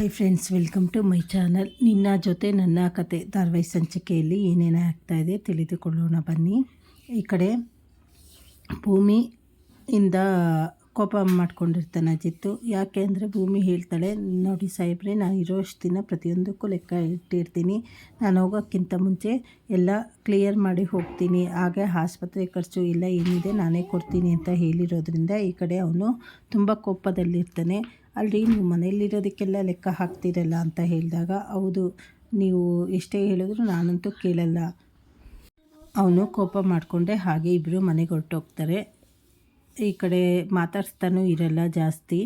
Hi friends welcome to my channel ನಿನ್ನ ಜೊತೆ ನನ್ನ ಕತೆ ಧಾರವಾಹಿ ಸಂಚಿಕೆಯಲ್ಲಿ ಏನೇನು ಆಗ್ತಾಯಿದೆ ತಿಳಿದುಕೊಳ್ಳೋಣ ಬನ್ನಿ. ಈ ಕಡೆ ಭೂಮಿಯಿಂದ ಕೋಪ ಮಾಡ್ಕೊಂಡಿರ್ತಾನೆ ಅಜಿತ್ತು ಯಾಕೆ ಅಂದರೆ ಭೂಮಿ ಹೇಳ್ತಾಳೆ, ನೋಡಿ ಸಾಹೇಬ್ರೆ ನಾನು ಇರೋ ಅಷ್ಟು ದಿನ ಪ್ರತಿಯೊಂದಕ್ಕೂ ಲೆಕ್ಕ ಇಟ್ಟಿರ್ತೀನಿ. ನಾನು ಹೋಗೋಕ್ಕಿಂತ ಮುಂಚೆ ಎಲ್ಲ ಕ್ಲಿಯರ್ ಮಾಡಿ ಹೋಗ್ತೀನಿ. ಹಾಗೆ ಆಸ್ಪತ್ರೆ ಖರ್ಚು ಇಲ್ಲ ಏನಿದೆ ನಾನೇ ಕೊಡ್ತೀನಿ ಅಂತ ಹೇಳಿರೋದ್ರಿಂದ ಈ ಕಡೆ ಅವನು ತುಂಬ ಕೋಪದಲ್ಲಿರ್ತಾನೆ. ಅಲ್ರಿ ನೀವು ಮನೆಯಲ್ಲಿರೋದಕ್ಕೆಲ್ಲ ಲೆಕ್ಕ ಹಾಕ್ತಿರಲ್ಲ ಅಂತ ಹೇಳಿದಾಗ ಹೌದು, ನೀವು ಎಷ್ಟೇ ಹೇಳಿದ್ರು ನಾನಂತೂ ಕೇಳಲ್ಲ. ಅವನು ಕೋಪ ಮಾಡಿಕೊಂಡೆ ಹಾಗೆ ಇಬ್ಬರು ಮನೆಗೆ ಹೊರಟೋಗ್ತಾರೆ. ಈ ಕಡೆ ಮಾತಾಡ್ಸ್ತಾನೂ ಇರಲ್ಲ ಜಾಸ್ತಿ.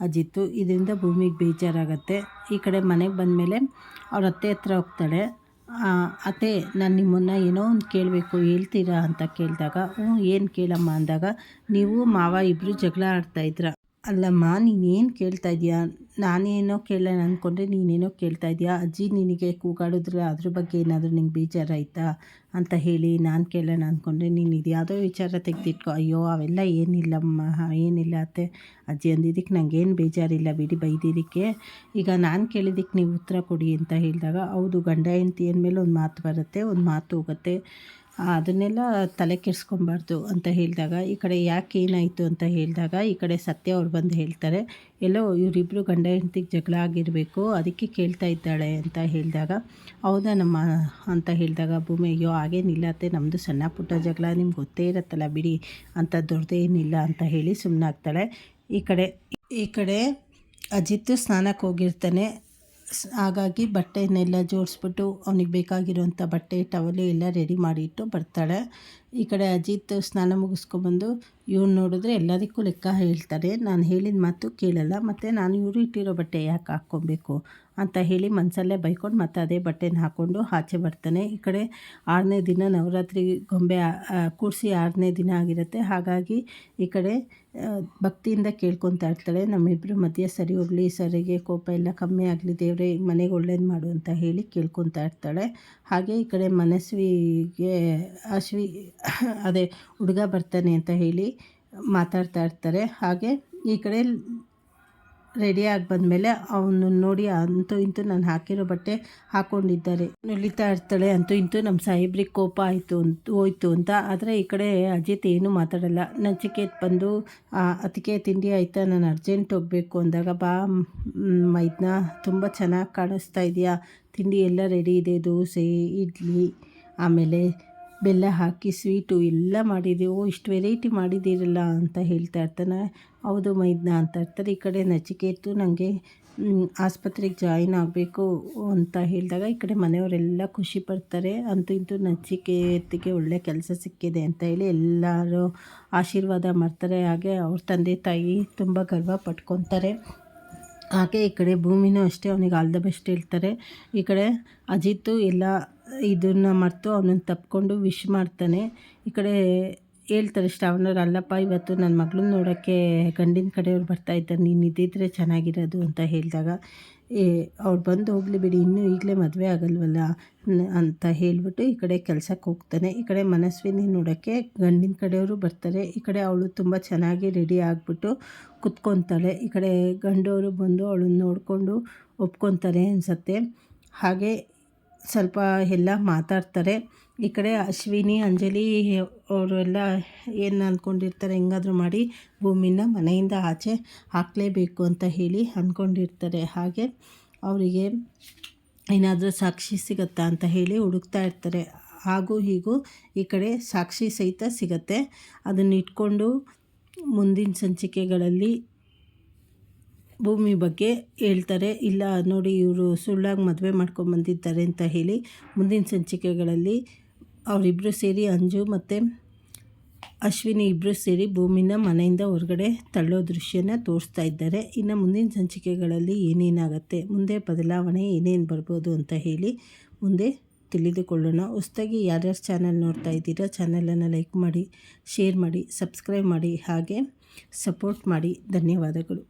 ಅಜಿತ್ತು, ಇದರಿಂದ ಭೂಮಿಗೆ ಬೇಜಾರಾಗತ್ತೆ. ಈ ಕಡೆ ಮನೆಗೆ ಬಂದಮೇಲೆ ಅವ್ರ ಅತ್ತೆ ಹತ್ರ ಹೋಗ್ತಾಳೆ. ಅತ್ತೆ, ನಾನು ನಿಮ್ಮನ್ನು ಏನೋ ಒಂದು ಕೇಳಬೇಕು, ಹೇಳ್ತೀರಾ? ಅಂತ ಕೇಳಿದಾಗ ಹ್ಞೂ ಏನು ಕೇಳಮ್ಮ? ಅಂದಾಗ, ನೀವು ಮಾವ ಇಬ್ಬರು ಜಗಳ ಆಡ್ತಾಯಿದ್ರ ಅಲ್ಲಮ್ಮ, ನೀನೇನು ಕೇಳ್ತಾ ಇದೀಯಾ? ನಾನೇನೋ ಕೇಳೋಣ ಅಂದ್ಕೊಂಡ್ರೆ ನೀನೇನೋ ಕೇಳ್ತಾ ಇದೀಯಾ? ಅಜ್ಜಿ ನಿನಗೆ ಕೂಗಾಡಿದ್ರೆ ಅದ್ರ ಬಗ್ಗೆ ಏನಾದರೂ ನಿಂಗೆ ಬೇಜಾರಾಯ್ತಾ ಅಂತ ಹೇಳಿ ನಾನು ಕೇಳೋಣ ಅಂದ್ಕೊಂಡ್ರೆ ನೀನು ಇದು ಯಾವುದೋ ವಿಚಾರ ತೆಗೆದಿಟ್ಕೊ. ಅಯ್ಯೋ, ಅವೆಲ್ಲ ಏನಿಲ್ಲಮ್ಮ, ಏನಿಲ್ಲ ಅತ್ತೆ. ಅಜ್ಜಿ ಅಂದಿದ್ದಕ್ಕೆ ನನಗೇನು ಬೇಜಾರಿಲ್ಲ ಬಿಡಿ, ಬೈದಿದ್ದಕ್ಕೆ. ಈಗ ನಾನು ಕೇಳಿದ್ದಕ್ಕೆ ನೀವು ಉತ್ತರ ಕೊಡಿ ಅಂತ ಹೇಳಿದಾಗ, ಹೌದು ಗಂಡ ಹೆಂಡತಿ ಅಂದಮೇಲೆ ಒಂದು ಮಾತು ಬರುತ್ತೆ, ಒಂದು ಮಾತು ಹೋಗುತ್ತೆ. ಅದನ್ನೆಲ್ಲ ತಲೆ ಕೆಡಿಸ್ಕೊಬಾರ್ದು ಅಂತ ಹೇಳಿದಾಗ, ಈ ಕಡೆ ಯಾಕೆ ಏನಾಯಿತು ಅಂತ ಹೇಳಿದಾಗ, ಈ ಕಡೆ ಸತ್ಯ ಅವ್ರು ಬಂದು ಹೇಳ್ತಾರೆ. ಎಲ್ಲೋ ಇವರಿಬ್ಬರು ಗಂಡ ಹೆಂಡತಿಗೆ ಜಗಳ ಆಗಿರಬೇಕು, ಅದಕ್ಕೆ ಕೇಳ್ತಾ ಇದ್ದಾಳೆ ಅಂತ ಹೇಳಿದಾಗ, ಹೌದಾ ನಮ್ಮ ಅಂತ ಹೇಳಿದಾಗ, ಭೂಮಿ, ಅಯ್ಯೋ ಹಾಗೇನಿಲ್ಲ ನಮ್ಮದು ಸಣ್ಣ ಪುಟ್ಟ ಜಗಳ, ನಿಮ್ಗೆ ಗೊತ್ತೇ ಇರತ್ತಲ್ಲ ಬಿಡಿ ಅಂತ ದೊಡ್ಡದೇನಿಲ್ಲ ಅಂತ ಹೇಳಿ ಸುಮ್ಮನಾಗ್ತಾಳೆ ಈ ಕಡೆ ಈ ಕಡೆ ಅಜಿತ್ ಸ್ನಾನಕ್ಕೆ ಹೋಗಿರ್ತಾನೆ. ಹಾಗಾಗಿ ಬಟ್ಟೆಯನ್ನೆಲ್ಲ ಜೋಡಿಸ್ಬಿಟ್ಟು ಅವನಿಗೆ ಬೇಕಾಗಿರುವಂಥ ಬಟ್ಟೆ, ಟವಲು ಎಲ್ಲ ರೆಡಿ ಮಾಡಿಟ್ಟು ಬರ್ತಾಳೆ. ಈ ಕಡೆ ಅಜಿತ್ ಸ್ನಾನ ಮುಗಿಸ್ಕೊಬಂದು ಇವ್ನು ನೋಡಿದ್ರೆ ಎಲ್ಲದಕ್ಕೂ ಲೆಕ್ಕ ಹೇಳ್ತಾರೆ. ನಾನು ಹೇಳಿದ ಮಾತು ಕೇಳಲ್ಲ. ಮತ್ತು ನಾನು ಇವರು ಇಟ್ಟಿರೋ ಬಟ್ಟೆ ಯಾಕೆ ಹಾಕ್ಕೊಬೇಕು? ಅಂತ ಹೇಳಿ ಮನಸಲ್ಲೇ ಬೈಕೊಂಡು ಮತ್ತೆ ಅದೇ ಬಟ್ಟೆನ ಹಾಕ್ಕೊಂಡು ಆಚೆ ಬರ್ತಾನೆ. ಈ ಕಡೆ ಆರನೇ ದಿನ ನವರಾತ್ರಿ ಗೊಂಬೆ ಕೂರಿಸಿ ಆರನೇ ದಿನ ಆಗಿರುತ್ತೆ. ಹಾಗಾಗಿ ಈ ಕಡೆ ಭಕ್ತಿಯಿಂದ ಕೇಳ್ಕೊತಾ ಇರ್ತಾಳೆ. ನಮ್ಮಿಬ್ಬರು ಮಧ್ಯೆ ಸರಿ ಹೋಗಲಿ ಸರಿಗೆ ಕೋಪ ಎಲ್ಲ ಕಮ್ಮಿ ಆಗಲಿ, ದೇವರೇ ಮನೆಗೆ ಒಳ್ಳೇದು ಮಾಡು ಅಂತ ಹೇಳಿ ಕೇಳ್ಕೊತಾ ಇರ್ತಾಳೆ. ಹಾಗೆ ಈ ಕಡೆ ಮನಸ್ವಿಗೆ, ಅಶ್ವಿ, ಅದೇ ಹುಡುಗ ಬರ್ತಾನೆ ಅಂತ ಹೇಳಿ ಮಾತಾಡ್ತಾ ಇರ್ತಾರೆ. ಹಾಗೆ ಈ ಕಡೆ ರೆಡಿಯಾಗಿ ಬಂದಮೇಲೆ ಅವನು ನೋಡಿ ಅಂತೂ ಇಂತೂ ನಾನು ಹಾಕಿರೋ ಬಟ್ಟೆ ಹಾಕ್ಕೊಂಡಿದ್ದಾರೆ ನುಳಿತಾ ಇರ್ತಾಳೆ ಅಂತೂ ಇಂತೂ ನಮ್ಮ ಸಾಹೇಬ್ರಿಗೆ ಕೋಪ ಆಯಿತು ಅಂತ ಹೋಯ್ತು ಅಂತ. ಆದರೆ ಈ ಕಡೆ ಅಜಿತ್ ಏನೂ ಮಾತಾಡಲ್ಲ. ನಚಿಕೇತ್ ಬಂದು ಅದಕ್ಕೆ ತಿಂಡಿ ಆಯಿತಾ? ನಾನು ಅರ್ಜೆಂಟ್ ಹೋಗಬೇಕು. ಅಂದಾಗ, ಬಾ ಮೈದ್ನ, ತುಂಬ ಚೆನ್ನಾಗಿ ಕಾಣಿಸ್ತಾ ಇದೆಯಾ? ತಿಂಡಿ ಎಲ್ಲ ರೆಡಿ ಇದೆ, ದೋಸೆ, ಇಡ್ಲಿ, ಆಮೇಲೆ ಬೆಲ್ಲ ಹಾಕಿ ಸ್ವೀಟು ಎಲ್ಲ ಮಾಡಿದ್ದೀವಿ ಓ, ಇಷ್ಟು ವೆರೈಟಿ ಮಾಡಿದ್ದೀರಲ್ಲ ಅಂತ ಹೇಳ್ತಾ ಇರ್ತಾನೆ. ಹೌದು ಮೈದ್ನ ಅಂತ ಇರ್ತಾರೆ. ಈ ಕಡೆ ನಚಿಕೇತು ನನಗೆ ಆಸ್ಪತ್ರೆಗೆ ಜಾಯಿನ್ ಆಗಬೇಕು ಅಂತ ಹೇಳಿದಾಗ ಈ ಕಡೆ ಮನೆಯವರೆಲ್ಲ ಖುಷಿ ಪಡ್ತಾರೆ. ಅಂತೂ ಇಂತೂ ನಚಿಕೇತಿಗೆ ಒಳ್ಳೆ ಕೆಲಸ ಸಿಕ್ಕಿದೆ ಅಂತ ಹೇಳಿ ಎಲ್ಲರೂ ಆಶೀರ್ವಾದ ಮಾಡ್ತಾರೆ. ಹಾಗೆ ಅವ್ರ ತಂದೆ ತಾಯಿ ತುಂಬ ಗರ್ವ ಪಟ್ಕೊತಾರೆ ಹಾಗೆ ಈ ಕಡೆ ಭೂಮಿನೂ ಅಷ್ಟೇ, ಅವನಿಗೆ ಆಲ್ ದ ಬೆಸ್ಟ್ ಹೇಳ್ತಾರೆ. ಈ ಕಡೆ ಅಜಿತ್ತು ಎಲ್ಲ ಇದನ್ನು ಮರೆತು ಅವನನ್ನು ತಪ್ಪಿಕೊಂಡು ವಿಶ್ ಮಾಡ್ತಾನೆ. ಈ ಕಡೆ ಹೇಳ್ತಾರೆ ಶ್ರಾವಣರು ಅಲ್ಲಪ್ಪ, ಇವತ್ತು ನನ್ನ ಮಗಳನ್ನ ನೋಡೋಕ್ಕೆ ಗಂಡಿನ ಕಡೆಯವ್ರು ಬರ್ತಾ ಇದ್ದಾರೆ. ನೀನು ಇದ್ದಿದ್ರೆ ಚೆನ್ನಾಗಿರೋದು ಅಂತ ಹೇಳಿದಾಗ, ಏ, ಅವ್ರು ಬಂದು ಹೋಗಲಿ ಬಿಡಿ, ಇನ್ನೂ ಈಗಲೇ ಮದುವೆ ಆಗಲ್ವಲ್ಲ ಅಂತ ಹೇಳಿಬಿಟ್ಟು ಈ ಕಡೆ ಕೆಲಸಕ್ಕೆ ಹೋಗ್ತಾನೆ. ಈ ಕಡೆ ಮನಸ್ವಿನಿ ನೋಡೋಕ್ಕೆ ಗಂಡಿನ ಕಡೆಯವರು ಬರ್ತಾರೆ. ಈ ಕಡೆ ಅವಳು ತುಂಬ ಚೆನ್ನಾಗಿ ರೆಡಿ ಆಗಿಬಿಟ್ಟು ಕುತ್ಕೊತಾಳೆ. ಈ ಕಡೆ ಗಂಡವರು ಬಂದು ಅವಳನ್ನ ನೋಡಿಕೊಂಡು ಒಪ್ಕೊತಾರೆ ಅನಿಸತ್ತೆ. ಹಾಗೆ ಸ್ವಲ್ಪ ಎಲ್ಲ ಮಾತಾಡ್ತಾರೆ. ಈ ಕಡೆ ಅಶ್ವಿನಿ, ಅಂಜಲಿ ಅವರೆಲ್ಲ ಏನು ಅಂದ್ಕೊಂಡಿರ್ತಾರೆ ಹೆಂಗಾದರೂ ಮಾಡಿ ಭೂಮಿನ ಮನೆಯಿಂದ ಆಚೆ ಹಾಕಲೇಬೇಕು ಅಂತ ಹೇಳಿ ಅಂದ್ಕೊಂಡಿರ್ತಾರೆ ಹಾಗೆ ಅವರಿಗೆ ಏನಾದರೂ ಸಾಕ್ಷಿ ಸಿಗುತ್ತಾ ಅಂತ ಹೇಳಿ ಹುಡುಕ್ತಾ ಇರ್ತಾರೆ. ಹಾಗೂ ಹೀಗೂ ಈ ಕಡೆ ಸಾಕ್ಷಿ ಸಹಿತ ಸಿಗತ್ತೆ. ಅದನ್ನು ಇಟ್ಕೊಂಡು ಮುಂದಿನ ಸಂಚಿಕೆಗಳಲ್ಲಿ ಭೂಮಿ ಬಗ್ಗೆ ಹೇಳ್ತಾರೆ. ಇಲ್ಲ, ನೋಡಿ, ಇವರು ಸುಳ್ಳಾಗಿ ಮದುವೆ ಮಾಡ್ಕೊಂಡು ಬಂದಿದ್ದಾರೆ ಅಂತ ಹೇಳಿ ಮುಂದಿನ ಸಂಚಿಕೆಗಳಲ್ಲಿ ಅವರಿಬ್ಬರು ಸೇರಿ ಅಂಜು ಮತ್ತು ಅಶ್ವಿನಿ ಇಬ್ಬರು ಸೇರಿ ಭೂಮಿನ ಮನೆಯಿಂದ ಹೊರಗಡೆ ತಳ್ಳೋ ದೃಶ್ಯನ ತೋರಿಸ್ತಾ ಇದ್ದಾರೆ. ಇನ್ನು ಮುಂದಿನ ಸಂಚಿಕೆಗಳಲ್ಲಿ ಏನೇನಾಗುತ್ತೆ, ಮುಂದೆ ಬದಲಾವಣೆ ಏನೇನು ಬರ್ಬೋದು ಅಂತ ಹೇಳಿ ಮುಂದೆ ತಿಳಿದುಕೊಳ್ಳೋಣ. ಹೊಸ್ದಾಗಿ ಯಾರ್ಯಾರು ಚಾನಲ್ ನೋಡ್ತಾ ಇದ್ದೀರಾ, ಚಾನಲನ್ನು ಲೈಕ್ ಮಾಡಿ, ಶೇರ್ ಮಾಡಿ, ಸಬ್ಸ್ಕ್ರೈಬ್ ಮಾಡಿ, ಹಾಗೆ ಸಪೋರ್ಟ್ ಮಾಡಿ. ಧನ್ಯವಾದಗಳು.